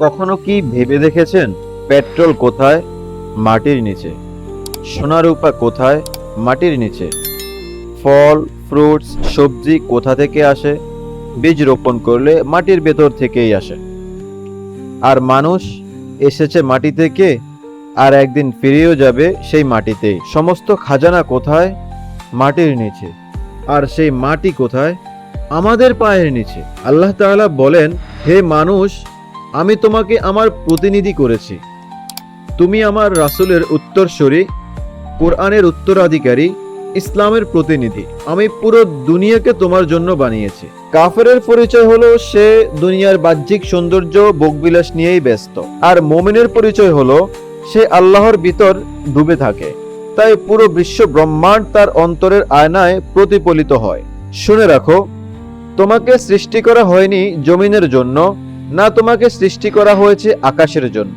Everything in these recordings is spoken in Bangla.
কখনো কি ভেবে দেখেছেন পেট্রোল কোথায়? মাটির নিচে। সোনা রূপা কোথায়? মাটির নিচে। ফল, ফ্রুটস, সবজি কোথা থেকে আসে? বীজ রোপণ করলে মাটির ভেতর থেকেই আসে। আর মানুষ এসেছে মাটি থেকে, আর একদিন ফিরেও যাবে সেই মাটিতেই সমস্ত খাজানা কোথায়? মাটির নিচে। আর সেই মাটি কোথায়? আমাদের পায়ের নিচে। আল্লাহ তাআলা বলেন, হে মানুষ আমি তোমাকে আমার প্রতিনিধি করেছি। তুমি আমার রাসূলের উত্তরসূরি, কোরআনের উত্তরাধিকারী, ইসলামের প্রতিনিধি। আমি পুরো দুনিয়াকে তোমার জন্য বানিয়েছি। কাফেরের পরিচয় হলো, সে দুনিয়ার বাহ্যিক সৌন্দর্য, ভোগবিলাস নিয়েই ব্যস্ত। আর মোমেনের পরিচয় হলো, সে আল্লাহর ভিতর ডুবে থাকে। তাই পুরো বিশ্ব ব্রহ্মাণ্ড তার অন্তরের আয়নায় প্রতিফলিত হয়। শুনে রাখো, তোমাকে সৃষ্টি করা হয়নি জমিনের জন্য না তোমাকে সৃষ্টি করা হয়েছে আকাশের জন্য,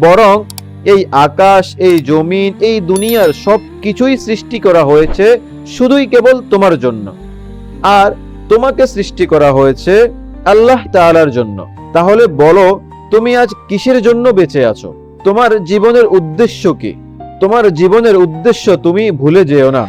বরং এই আকাশ, এই জমিন, এই দুনিয়ার সব কিছুই সৃষ্টি করা হয়েছে শুধুই কেবল তোমার জন্য। আর তোমাকে সৃষ্টি করা হয়েছে আল্লাহ তাআলার জন্য। তাহলে বলো, তুমি আজ কিসের জন্য বেঁচে আছো? তোমার জীবনের উদ্দেশ্য কি? তোমার জীবনের উদ্দেশ্য তুমি ভুলে যেও না।